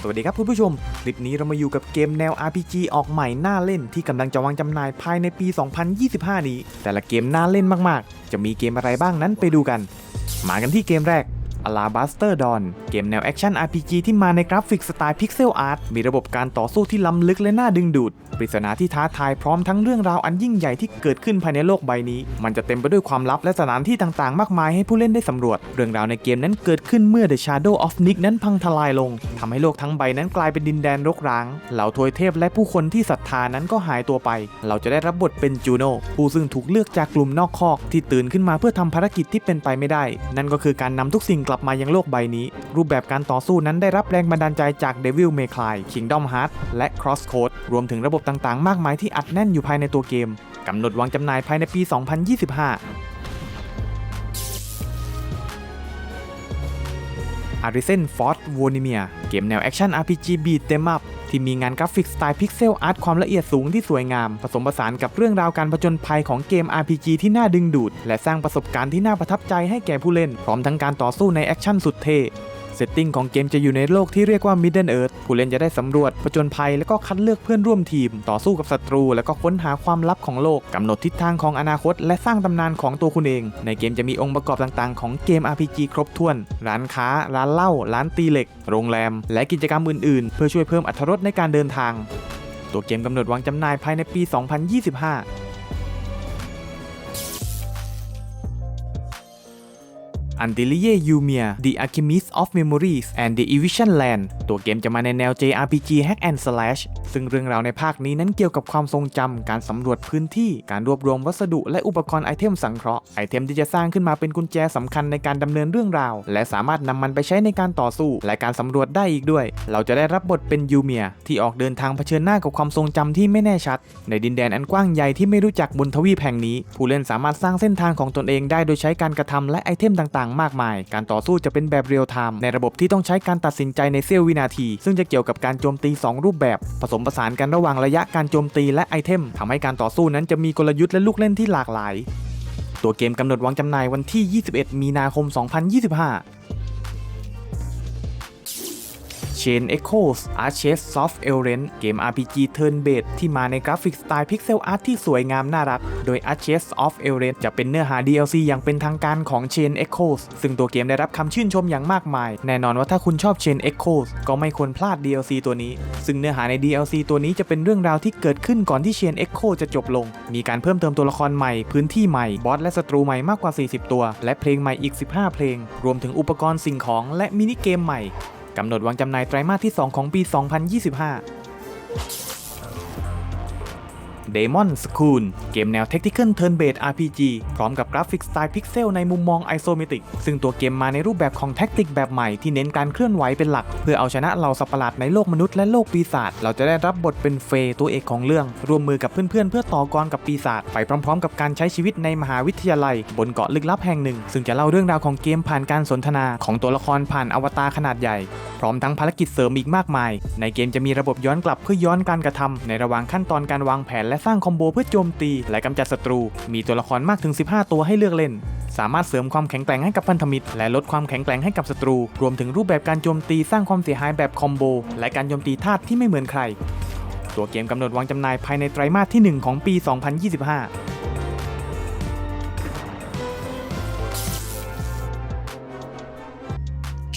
สวัสดีครับคุณผู้ชม คลิปนี้เรามาอยู่กับเกมแนว RPG ออกใหม่น่าเล่นที่กำลังจะวางจำหน่ายภายในปี 2025 นี้ แต่ละเกมน่าเล่นมากๆ จะมีเกมอะไรบ้างนั้นไปดูกัน มากันที่เกมแรก a l a b a s t e r Dawn เกมแนวแอคชั่น RPG ที่มาในกราฟิกสไตล์พิกเซลอาร์ตมีระบบการต่อสู้ที่ล้ำลึกและน่าดึงดูด ปริศนาที่ท้าทายพร้อมทั้งเรื่องราวอันยิ่งใหญ่ที่เกิดขึ้นภายในโลกใบนี้ มันจะเต็มไปด้วยความลับและสถานที่ต่างๆ มากมายให้ผู้เล่นได้สำรวจ เรื่องราวในเกมนั้นเกิดขึ้นเมื่อ The Shadow of Nick นั้นพังทลายลงทำให้โลกทั้งใบนั้นกลายเป็นดินแดนรกร้าง เหล่าทวยเทพและผู้คนที่ศรัทธานั้นก็หายตัวไป เราจะได้รับบทเป็นจูโน่ผู้ซึ่งถูกเลือกจากกลุ่มนอกคอกที่ตื่นขึ้นมาเพื่อทำภารกิจที่เป็นไปไม่ได้ นั่นก็คือการนำทุกสิ่งกลับมายังโลกใบนี้ รูปแบบการต่อสู้นั้นได้รับแรงบันดาลใจจาก Devil May Cry Kingdom Hearts และ Crosscode รวมถึงระบบต่างๆ มากมายที่อัดแน่นอยู่ภายในตัวเกมกำหนดวางจำหน่ายภายในปี 2025 a r i s e n f o r t w o n i m i a เกมแนวแอคชั่น RPG Beat Them Up ที่มีงานกราฟิกสไตล์พิกเซลอาร์ตความละเอียดสูงที่สวยงาม ผสมผสานกับเรื่องราวการผจญภัยของเกม RPG ที่น่าดึงดูด และสร้างประสบการณ์ที่น่าประทับใจให้แก่ผู้เล่น พร้อมทั้งการต่อสู้ในแอคชั่นสุดเท่ เซตติ้งของเกมจะอยู่ในโลกที่เรียกว่า Middle Earth ผู้เล่นจะได้สำรวจผจญภัยและก็คัดเลือกเพื่อนร่วมทีม ต่อสู้กับศัตรู แล้วก็ค้นหาความลับของโลกกำหนดทิศทางของอนาคต และสร้างตำนานของตัวคุณเอง ในเกมจะมีองค์ประกอบต่างๆ ของเกม RPG ครบถ้วน ร้านค้า ร้านเหล้าร้านตีเหล็ก โรงแรม และกิจกรรมอื่นๆ เพื่อช่วยเพิ่มอรรถรสในการเดินทาง ตัวเกมกำหนดวางจำหน่ายภายในปี 2025 อันติลิเยยูเมีย The Alchemist of Memories and the Evision Land ตัวเกมจะมาในแนว JRPG Hack and Slash ซึ่งเรื่องราวในภาคนี้นั้นเกี่ยวกับความทรงจำ การสำรวจพื้นที่ การรวบรวมวัสดุและอุปกรณ์ไอเทมสังเคราะห์ ไอเทมที่จะสร้างขึ้นมาเป็นกุญแจสำคัญในการดำเนินเรื่องราว และสามารถนำมันไปใช้ในการต่อสู้ และการสำรวจได้อีกด้วย เราจะได้รับบทเป็นยูเมียที่ออกเดินทางเผชิญหน้ากับความทรงจำที่ไม่แน่ชัด ในดินแดนอันกว้างใหญ่ที่ไม่รู้จักบนทวีปแห่งนี้ ผู้เล่นสามารถสร้างเส้นทางของตนเองได้โดยใช้การกระทำและไอเทมต่างๆ มากมาย การต่อสู้จะเป็นแบบเรียลไทม์ในระบบที่ต้องใช้การตัดสินใจในเสี้ยววินาที ซึ่งจะเกี่ยวกับการโจมตี 2 รูปแบบ ผสมผสานกันระหว่างระยะการโจมตีและไอเทมทำให้การต่อสู้นั้นจะมีกลยุทธ์และลูกเล่นที่หลากหลาย ตัวเกมกำหนดวางจำหน่ายวันที่ 21 มีนาคม 2025 Chain Echoes Arches Soft Elren เกม RPG Turn Based ที่มาในกราฟิกสไตล์พิกเซลอาร์ตที่สวยงามน่ารัก โดย Arches of Elren จะเป็นเนื้อหา DLC อย่างเป็นทางการของ Chain Echoes ซึ่งตัวเกมได้รับคำชื่นชมอย่างมากมาย แน่นอนว่าถ้าคุณชอบ Chain Echoes ก็ไม่ควรพลาด DLC ตัวนี้ ซึ่งเนื้อหาใน DLC ตัวนี้จะเป็นเรื่องราวที่เกิดขึ้นก่อนที่ Chain Echo จะจบลง มีการเพิ่มเติมตัวละครใหม่ พื้นที่ใหม่ บอสและศัตรูใหม่มากกว่า 40 ตัว และเพลงใหม่อีก 15 เพลง รวมถึงอุปกรณ์สิ่งของและมินิเกมใหม่ กำหนดวางจำหน่ายไตรมาสที่ 2 ของปี 2025 Demon School เกมแนว Tactical Turn Based RPG พร้อมกับกราฟิกสไตล์พิกเซลในมุมมองไอโซเมตริก ซึ่งตัวเกมมาในรูปแบบของแท็กติกแบบใหม่ที่เน้นการเคลื่อนไหวเป็นหลัก เพื่อเอาชนะเหล่าสัตว์ประหลาดในโลกมนุษย์และโลกปีศาจเราจะได้รับบทเป็นเฟย์ตัวเอกของเรื่อง ร่วมมือกับเพื่อนๆเพื่อต่อกรกับปีศาจไปพร้อมๆ กับการใช้ชีวิตในมหาวิทยาลัย บนเกาะลึกลับแห่งหนึ่ง ซึ่งจะเล่าเรื่องราวของเกมผ่านการสนทนาของตัวละครผ่านอวตารขนาดใหญ่ พร้อมทั้งภารกิจเสริมอีกมากมาย ในเกมจะมีระบบย้อนกลับเพื่อย้อนการกระทำในระหว่างขั้นตอนการวางแผนและสร้างคอมโบเพื่อโจมตี และกำจัดศัตรู มีตัวละครมากถึง 15 ตัวให้เลือกเล่น สามารถเสริมความแข็งแกร่งให้กับพันธมิตร และลดความแข็งแกร่งให้กับศัตรู รวมถึงรูปแบบการโจมตีสร้างความเสียหายแบบคอมโบ และการโจมตีธาตุที่ไม่เหมือนใคร ตัวเกมกำหนดวางจำหน่ายภายในไตรมาสที่ 1 ของปี 2025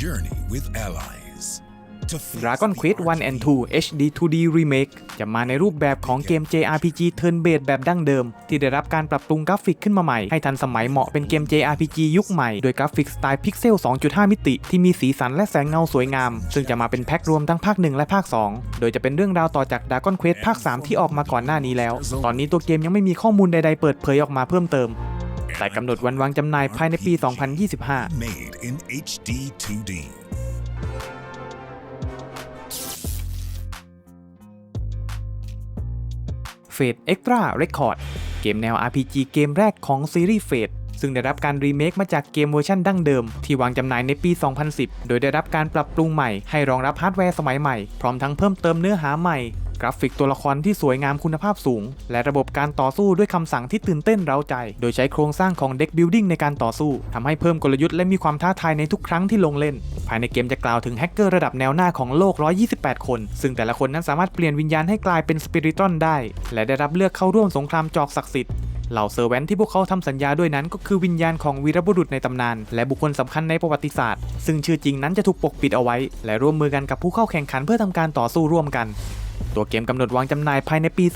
Journey with allies. Dragon Quest 1 and 2 HD 2D Remake จะมาในรูปแบบของเกม JRPG Turn Based แบบดั้งเดิม ที่ได้รับการปรับปรุงกราฟิกขึ้นมาใหม่ ให้ทันสมัยเหมาะเป็นเกม JRPG ยุคใหม่ โดยกราฟิกสไตล์พิกเซล 2.5 มิติ ที่มีสีสันและแสงเงาสวยงาม ซึ่งจะมาเป็นแพ็ครวมทั้งภาค 1 และภาค 2 โดยจะเป็นเรื่องราวต่อจาก Dragon Quest ภาค 3 ที่ออกมาก่อนหน้านี้แล้ว ตอนนี้ตัวเกมยังไม่มีข้อมูลใดๆเปิดเผยออกมาเพิ่มเติมแต่กำหนดวันวางจำหน่ายภายในปี 2025 Fate Extra Record เกมแนว RPG เกมแรกของซีรีส์ Fate ซึ่งได้รับการรีเมคมาจากเกมเวอร์ชันดั้งเดิม ที่วางจำหน่ายในปี 2010 โดยได้รับการปรับปรุงใหม่ให้รองรับฮาร์ดแวร์สมัยใหม่ พร้อมทั้งเพิ่มเติมเนื้อหาใหม่ กราฟิกตัวละครที่สวยงามคุณภาพสูง และระบบการต่อสู้ด้วยคำสั่งที่ตื่นเต้นเร้าใจ โดยใช้โครงสร้างของเด็กบิลดิ้งในการต่อสู้ทำให้เพิ่มกลยุทธ์และมีความท้าทายในทุกครั้งที่ลงเล่น ภายในเกมจะกล่าวถึงแฮกเกอร์ระดับแนวหน้าของโลก 128 คน ซึ่งแต่ละคนนั้นสามารถเปลี่ยนวิญญาณให้กลายเป็นสปิริตรอนได้ และได้รับเลือกเข้าร่วมสงครามจอกศักดิ์สิทธิ์เหล่าเซอร์แวนที่พวกเขาทำสัญญาด้วยนั้นก็คือวิญญาณของวีรบุรุษในตำนาน และบุคคลสำคัญในประวัติศาสตร์ ซึ่งชื่อจริงนั้นจะถูกปกปิดเอาไว้ และร่วมมือกันกับผู้เข้าแข่งขันเพื่อทำการต่อสู้ร่วมกัน ตัวเกมกำหนดวางจำหน่ายภายในปี 2025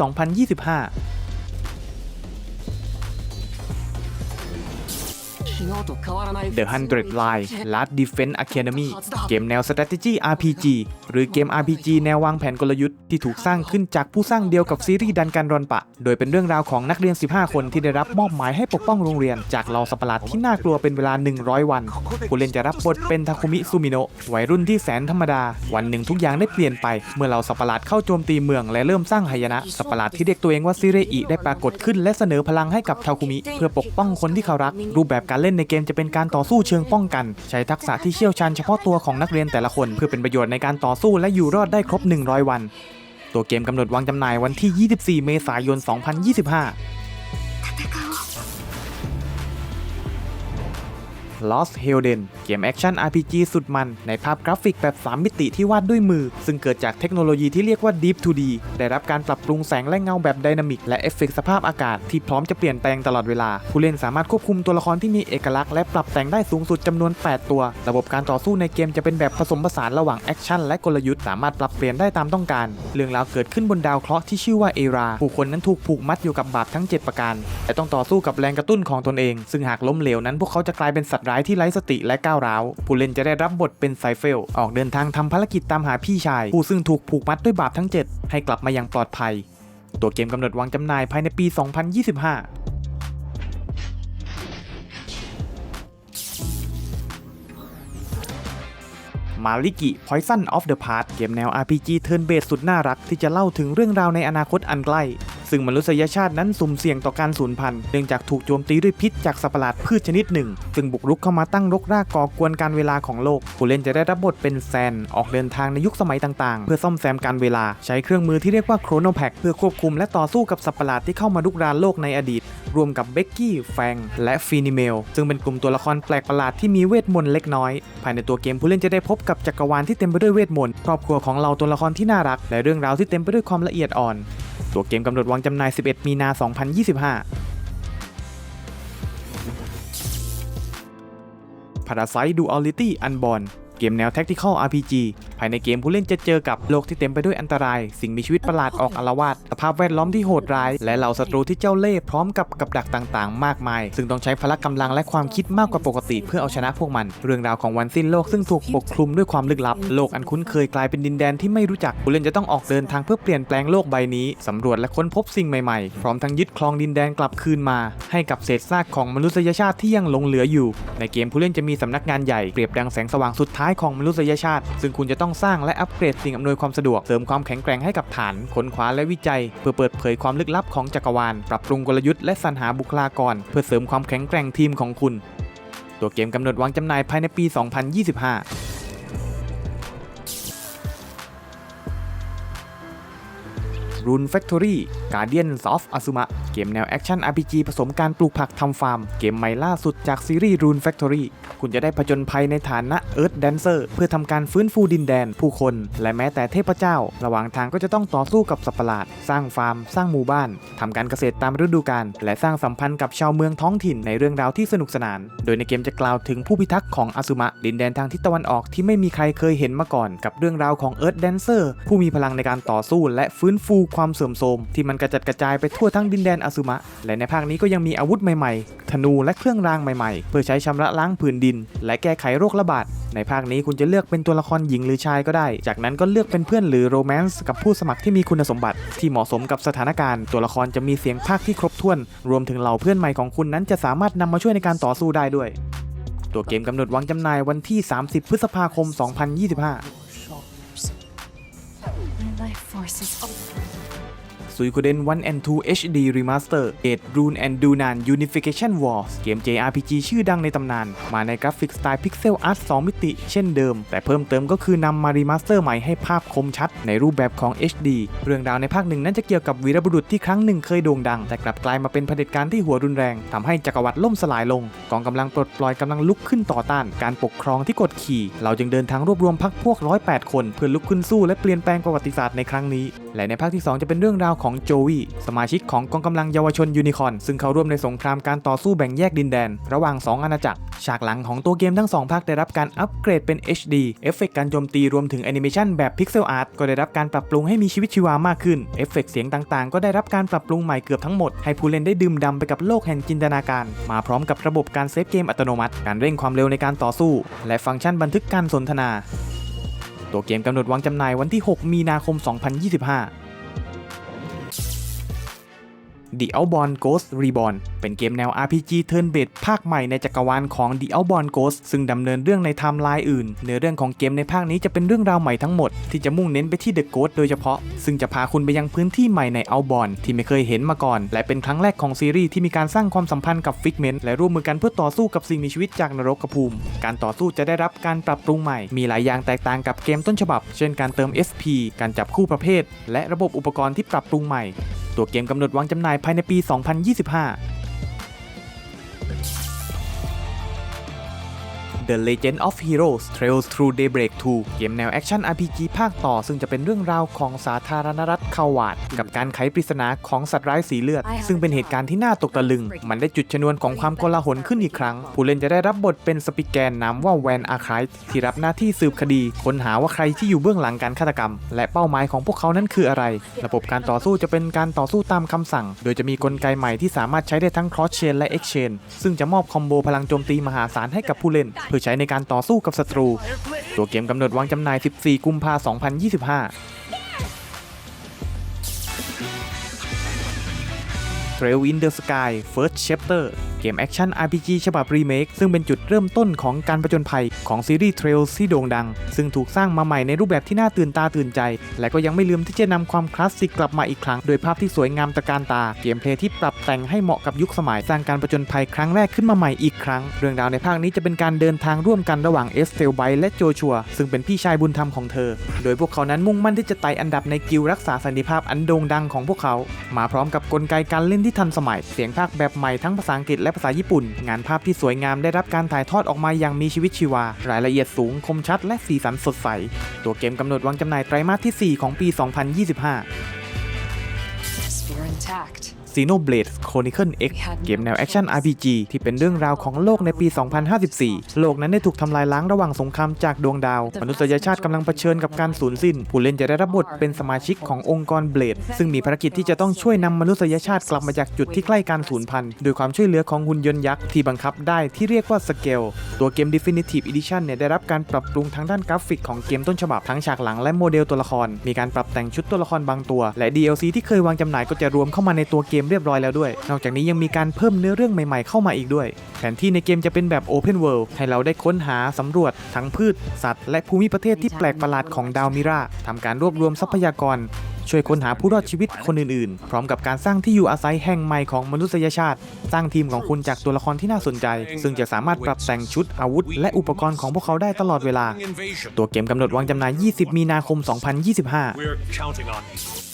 The 100 Line Last Defense Academy เกมแนว strategy RPG หรือเกม RPG แนววางแผนกลยุทธ์ ที่ถูกสร้างขึ้นจากผู้สร้างเดียวกับซีรีส์ดันกันรอนปะ โดยเป็นเรื่องราวของนักเรียน 15 คนที่ได้รับมอบหมายให้ปกป้องโรงเรียน จากเหล่าสัปะหลาดที่น่ากลัวเป็นเวลา 100 วันผู้เล่นจะรับบทเป็นทาคุมิซูมิโนะวัยรุ่นที่แสนธรรมดา วันหนึ่งทุกอย่างได้เปลี่ยนไป เมื่อเหล่าสัปะหลาดเข้าโจมตีเมืองและเริ่มสร้างหายนะสัปะหลาดที่เรียกตัวเองว่าซิเรอิได้ปรากฏขึ้นและเสนอพลังให้กับทาคุมิ เพื่อปกป้องคนที่เขารัก รูปแบบการเล่นในเกมจะเป็นการต่อสู้เชิงป้องกัน ใช้ทักษะที่เชี่ยวชาญเฉพาะตัวของนักเรียนแต่ละคน เพื่อเป็นประโยชน์ในการต่อสู้และอยู่รอดได้ครบ 100 วัน ตัวเกมกำหนดวางจำหน่ายวันที่ 24 เมษายน 2025 Lost Helden เกมแอคชั่น RPG สุดมัน ในภาพกราฟิกแบบ 3 มิติที่วาดด้วยมือ ซึ่งเกิดจากเทคโนโลยีที่เรียกว่า Deep 2D ได้รับการปรับปรุงแสงและเงาแบบไดนามิกและเอฟเฟกต์สภาพอากาศที่พร้อมจะเปลี่ยนแปลงตลอดเวลา ผู้เล่นสามารถควบคุมตัวละครที่มีเอกลักษณ์และปรับแต่งได้สูงสุดจำนวน 8 ตัว ระบบการต่อสู้ในเกมจะเป็นแบบผสมผสานระหว่างแอคชั่นและกลยุทธ์สามารถปรับเปลี่ยนได้ตามต้องการ เรื่องราวเกิดขึ้นบนดาวเคราะห์ที่ชื่อว่าเอราผู้คนนั้นถูกผูกมัดอยู่กับบาปทั้ง 7 ประการและต้องต่อสู้กับแรงกระตุ้นของตนเอง ซึ่งหากล้มเหลวนั้นพวกเขาจะกลายเป็นสัตว์ร้ายที่ไร้สติและก้าวร้าว ผู้เล่นจะได้รับบทเป็นไซเฟล ออกเดินทางทำภารกิจตามหาพี่ชาย ผู้ซึ่งถูกผูกมัดด้วยบาปทั้ง 7 ให้กลับมาอย่างปลอดภัย ตัวเกมกำหนดวางจำหน่ายภายในปี 2025มาริกิ Poison of the Past เกมแนว RPG Turn Based สุดน่ารักที่จะเล่าถึงเรื่องราวในอนาคตอันใกล้ ซึ่งมนุษยชาตินั้นสุ่มเสี่ยงต่อการสูญพันธุ์เนื่องจากถูกโจมตีด้วยพิษจากสัตว์ประหลาดพืชชนิดหนึ่ง ซึ่งบุกรุกเข้ามาตั้งรกรากก่อกวนการเวลาของโลก ผู้เล่นจะได้รับบทเป็นแซน ออกเดินทางในยุคสมัยต่างๆ เพื่อซ่อมแซมการเวลาใช้เครื่องมือที่เรียกว่าโครโนแพคเพื่อควบคุมและต่อสู้กับสัตว์ประหลาดที่เข้ามาลุกรานโลกในอดีต รวมกับเบกกี้แฟงและฟีนิเมลซึ่งเป็นกลุ่มตัวละครแปลกประหลาดที่มีเวทมนต์เล็กน้อย ภายในตัวเกมผู้เล่นจะได้พบกับจักรวาลที่เต็มไปด้วยเวทมนต์ครอบครัวของเราตัวละครที่น่ารัก และเรื่องราวที่เต็มไปด้วยความละเอียดอ่อน ตัวเกมกำหนดวางจำหน่าย 11 มีนา 2025 Parasite Duality Unborn เกมแนว Tactical RPG ภายในเกมผู้เล่นจะเจอกับโลกที่เต็มไปด้วยอันตราย สิ่งมีชีวิตประหลาดออกอาละวาดสภาพแวดล้อมที่โหดร้าย และเหล่าศัตรูที่เจ้าเล่ห์พร้อมกับกับดักต่างๆ มากมาย ซึ่งต้องใช้พละกำลังและความคิดมากกว่าปกติ เพื่อเอาชนะพวกมัน เรื่องราวของวันสิ้นโลกซึ่งถูกปกคลุมด้วยความลึกลับ โลกอันคุ้นเคยกลายเป็นดินแดนที่ไม่รู้จักผู้เล่นจะต้องออกเดินทางเพื่อเปลี่ยนแปลงโลกใบนี้สำรวจและค้นพบสิ่งใหม่ๆ พร้อมทั้งยึดครองดินแดนกลับคืนมา ให้กับเศษซากของมนุษยชาติที่ยังหลงเหลืออยู่ ในเกมผู้เล่นจะมีสำนักงานใหญ่เปรียบดังแสงสว่างสุดท้ายของมนุษยชาติ ซึ่งคุณจะต้องสร้างและอัปเกรดสิ่งอำนวยความสะดวก เสริมความแข็งแกร่งให้กับฐาน ค้นคว้าและวิจัย เพื่อเปิดเผยความลึกลับของจักรวาล ปรับปรุงกลยุทธ์และสรรหาบุคลากร เพื่อเสริมความแข็งแกร่งทีมของคุณ ตัวเกมกำหนดวางจำหน่ายภายในปี 2025 Rune Factory Guardians of Azuma เกมแนวแอคชั่น RPG ผสมการปลูกผักทำฟาร์ม เกมใหม่ล่าสุดจากซีรีส์ Rune Factory คุณจะได้ผจญภัยในฐานะ Earth Dancer เพื่อทำการฟื้นฟูดินแดน ผู้คน และแม้แต่เทพเจ้า ระหว่างทางก็จะต้องต่อสู้กับสัตว์ประหลาด สร้างฟาร์ม สร้างหมู่บ้านทำการเกษตรตามฤดูกาลและสร้างสัมพันธ์กับชาวเมืองท้องถิ่นในเรื่องราวที่สนุกสนาน โดยในเกมจะกล่าวถึงผู้พิทักษ์ของอาซุมะดินแดนทางทิศตะวันออกที่ไม่มีใครเคยเห็นมาก่อน กับเรื่องราวของ Earth Dancer ผู้มีพลังในการต่อสู้และฟื้นฟูความเสื่อมโทรมที่มันกระจัดกระจายไปทั่วทั้งดินแดนอาซุมะ และในภาคนี้ก็ยังมีอาวุธใหม่ๆ ธนูและเครื่องรางใหม่ๆ เพื่อใช้ชำระล้างผืนดิน และแก้ไขโรคระบาด ในภาคนี้คุณจะเลือกเป็นตัวละครหญิงหรือชายก็ได้ จากนั้นก็เลือกเป็นเพื่อนหรือโรแมนต์กับผู้สมัครที่มีคุณสมบัติ ที่เหมาะสมกับสถานการณ์ ตัวละครจะมีเสียงภาคที่ครบถ้วน รวมถึงเหล่าเพื่อนใหม่ของคุณนั้นจะสามารถนำมาช่วยในการต่อสู้ได้ด้วย ตัวเกมกำหนดวางจำหน่ายวันที่ 30 พฤษภาคม 2025 my forces open. Life force is Suikoden 1 and 2 HD Remaster 8 Rune and Dunan Unification Wars เกม JRPG ชื่อดังในตำนาน มาในกราฟิกสไตล์ Pixel Art 2 มิติ เช่นเดิม แต่เพิ่มเติมก็คือนำมารีมาสเตอร์ใหม่ให้ภาพคมชัดในรูปแบบของ HD เรื่องราวในภาคหนึ่งนั้นจะเกี่ยวกับวีรบุรุษที่ครั้งหนึ่งเคยโด่งดัง แต่กลับกลายมาเป็นเผด็จการที่หัวรุนแรงทำให้จักรวรรดิล่มสลายลง กองกำลังปลดปล่อยกำลังลุกขึ้นต่อต้าน การปกครองที่กดขี่ เราจึงเดินทางรวบรวมพักพวก 108 คน เพื่อลุกขึ้นสู้และเปลี่ยนแปลงประวัติศาสตร์ในครั้งนี้ และในภาคที่ 2 จะเป็นเรื่องราวของโจวีสมาชิกของกองกำลังเยาวชนยูนิคอนซึ่งเขาร่วมในสงครามการต่อสู้แบ่งแยกดินแดน ระหว่าง 2 อาณาจักร ฉากหลังของตัวเกมทั้ง 2 ภาคได้รับการอัปเกรดเป็น HD เอฟเฟกต์การโจมตีรวมถึงแอนิเมชันแบบพิกเซลอาร์ตก็ได้รับการปรับปรุงให้มีชีวิตชีวามากขึ้นเอฟเฟกต์เสียงต่างๆ ก็ได้รับการปรับปรุงใหม่เกือบทั้งหมดให้ผู้เล่นได้ดื่มด่ำไปกับโลกแห่งจินตนาการ มาพร้อมกับระบบการเซฟเกมอัตโนมัติ การเร่งความเร็วในการต่อสู้ และฟังก์ชันบันทึกการสนทนา ตัวเกมกำหนดวางจำหน่ายวันที่ 6 มีนาคม 2025 The Outbound Ghost Reborn เป็นเกมแนว RPG Turn Based ภาคใหม่ในจักรวาลของ The Outbound Ghost ซึ่งดำเนินเรื่องในไทม์ไลน์อื่น เนื้อเรื่องของเกมในภาคนี้จะเป็นเรื่องราวใหม่ทั้งหมด ที่จะมุ่งเน้นไปที่ The Ghost โดยเฉพาะ ซึ่งจะพาคุณไปยังพื้นที่ใหม่ใน Outbound ที่ไม่เคยเห็นมาก่อน และเป็นครั้งแรกของซีรีส์ที่มีการสร้างความสัมพันธ์กับ Figment และร่วมมือกันเพื่อต่อสู้กับสิ่งมีชีวิตจากนรกภูมิ การต่อสู้จะได้รับการปรับปรุงใหม่ มีหลายอย่างแตกต่างกับเกมต้นฉบับ เช่น การเติม SP การจับคู่ประเภท และระบบอุปกรณ์ที่ปรับปรุงใหม่ ตัวเกมกำหนดวางจำหน่ายภายในปี 2025 The Legend of Heroes Trails Through Daybreak 2 เกมแนวแอคชั่น RPG ภาคต่อ ซึ่งจะเป็นเรื่องราวของสาธารณรัฐคาวาด กับการไขปริศนาของสัตว์ร้ายสีเลือด ซึ่งเป็นเหตุการณ์ที่น่าตกตะลึง มันได้จุดชนวนของความโกลาหลขึ้นอีกครั้ง ผู้เล่นจะได้รับบทเป็นสปิแกนนามว่าแวนอาร์คายที่รับหน้าที่สืบคดี ค้นหาว่าใครที่อยู่เบื้องหลังการฆาตกรรม และเป้าหมายของพวกเขานั้นคืออะไร ระบบการต่อสู้จะเป็นการต่อสู้ตามคำสั่ง โดยจะมีกลไกใหม่ที่สามารถใช้ได้ทั้ง cross chain และ x chain ซึ่งจะมอบคอมโบพลังโจมตีมหาศาลให้กับผู้เล่นเพื่อใช้ในการต่อสู้กับศัตรู ตัวเกมกำหนดวางจำหน่าย 14 กุมภาพันธ์ 2025 Trail in the Sky First Chapter เกมแอคชั่น RPG ฉบับรีเมคซึ่งเป็นจุดเริ่มต้นของการประจนภัยของซีรีส์ Trails ที่โด่งดัง ซึ่งถูกสร้างมาใหม่ในรูปแบบที่น่าตื่นตาตื่นใจ และก็ยังไม่ลืมที่จะนำความคลาสสิกกลับมาอีกครั้ง โดยภาพที่สวยงามตะการตา เกมเพลย์ที่ปรับแต่งให้เหมาะกับยุคสมัย สร้างการประจนภัยครั้งแรกขึ้นมาใหม่อีกครั้ง เรื่องราวในภาคนี้จะเป็นการเดินทางร่วมกันระหว่างเอสเทลไบและโจชัว ซึ่งเป็นพี่ชายบุญธรรมของเธอ โดยพวกเขานั้นมุ่งมั่นที่จะไต่อันดับในกิลรักษาสันติภาพอันโด่งดังของพวกเขา มาพร้อมกับกลไกการเล่นที่ทันสมัย เสียงภาคแบบใหม่ทั้งภาษาอังกฤษและภาษาญี่ปุ่น งานภาพที่สวยงามได้รับการถ่ายทอดออกมาอย่างมีชีวิตชีวา รายละเอียดสูงคมชัด และสีสันสดใส ตัวเกมกำหนดวางจำหน่ายไตรมาสที่ 4 ของปี 2025 Sphere intact. Xenoblade Chronicle X เกมแนวแอคชั่น RPG ที่เป็นเรื่องราวของโลกในปี 2054 โลกนั้นได้ถูกทำลายล้างระหว่างสงครามจากดวงดาว มนุษยชาติกำลังเผชิญกับการสูญสิ้น ผู้เล่นจะได้รับบทเป็นสมาชิกขององค์กรเบลดซึ่งมีภารกิจที่จะต้องช่วยนำมนุษยชาติกลับมาจากจุดที่ใกล้การสูญพันธุ์โดยความช่วยเหลือของหุ่นยนต์ยักษ์ที่บังคับได้ที่เรียกว่าสเกลตัวเกม Definitive Edition เนี่ยได้รับการปรับปรุงทางด้านกราฟิกของเกมต้นฉบับทั้งฉากหลังและโมเดลตัวละคร มีการปรับแต่งชุดตัวละครบางตัว และ DLC ที่เคยวางจำหน่ายก็จะรวมเข้ามาในตัวเกมเรียบร้อยแล้วด้วย นอกจากนี้ยังมีการเพิ่มเนื้อเรื่องใหม่ๆเข้ามาอีกด้วย แผนที่ในเกมจะเป็นแบบ Open World ให้เราได้ค้นหาสำรวจ ทั้งพืช สัตว์ และภูมิประเทศที่แปลกประหลาดของดาวมิราทำการรวบรวมทรัพยากรช่วยค้นหาผู้รอดชีวิตคนอื่นๆ พร้อมกับการสร้างที่อยู่อาศัยแห่งใหม่ของมนุษยชาติ สร้างทีมของคุณจากตัวละครที่น่าสนใจ ซึ่งจะสามารถปรับแต่งชุดอาวุธ และอุปกรณ์ของพวกเขาได้ตลอดเวลา ตัวเกมกำหนดวางจำหน่าย 20 มีนาคม 2025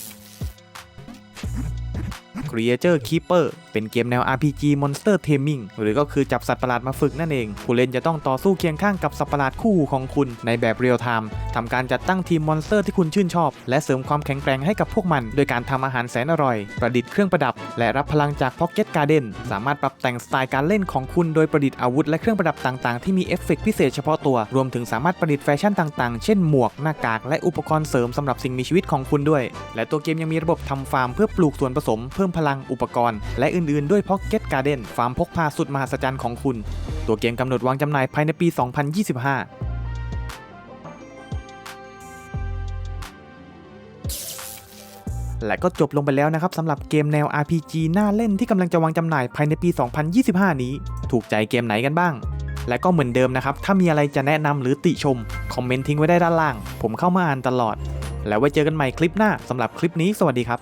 Creature Keeper เป็นเกมแนว RPG Monster Taming หรือก็คือจับสัตว์ประหลาดมาฝึกนั่นเอง ผู้เล่นจะต้องต่อสู้เคียงข้างกับสัตว์ประหลาดคู่ของคุณในแบบเรียลไทม์ทำการจัดตั้งทีมมอนสเตอร์ที่คุณชื่นชอบ และเสริมความแข็งแกร่งให้กับพวกมัน โดยการทำอาหารแสนอร่อย ประดิษฐ์เครื่องประดับ และรับพลังจาก Pocket Garden สามารถปรับแต่งสไตล์การเล่นของคุณโดยประดิษฐ์อาวุธและเครื่องประดับต่างๆ ที่มีเอฟเฟกต์พิเศษเฉพาะตัว รวมถึงสามารถประดิษฐ์แฟชั่นต่างๆ เช่นหมวก หน้ากาก และอุปกรณ์เสริมสำหรับสิ่งมีชีวิตของคุณด้วย และตัวเกมยังมีระบบทำฟาร์มเพื่อปลูกส่วนผสมเพิ่มพลังอุปกรณ์ และอื่นๆ ด้วย Pocket Garden ฟาร์มพกพาสุดมหัศจรรย์ของคุณ ตัวเกมกำหนดวางจำหน่ายภายในปี 2025และก็จบลงไปแล้วนะครับสำหรับเกมแนว RPG น่าเล่นที่กำลังจะวางจำหน่ายภายในปี 2025 นี้ ถูกใจเกมไหนกันบ้าง และก็เหมือนเดิมนะครับ ถ้ามีอะไรจะแนะนำหรือติชม คอมเมนต์ทิ้งไว้ได้ด้านล่าง ผมเข้ามาอ่านตลอด แล้วไว้เจอกันใหม่คลิปหน้าสำหรับคลิปนี้ สวัสดีครับ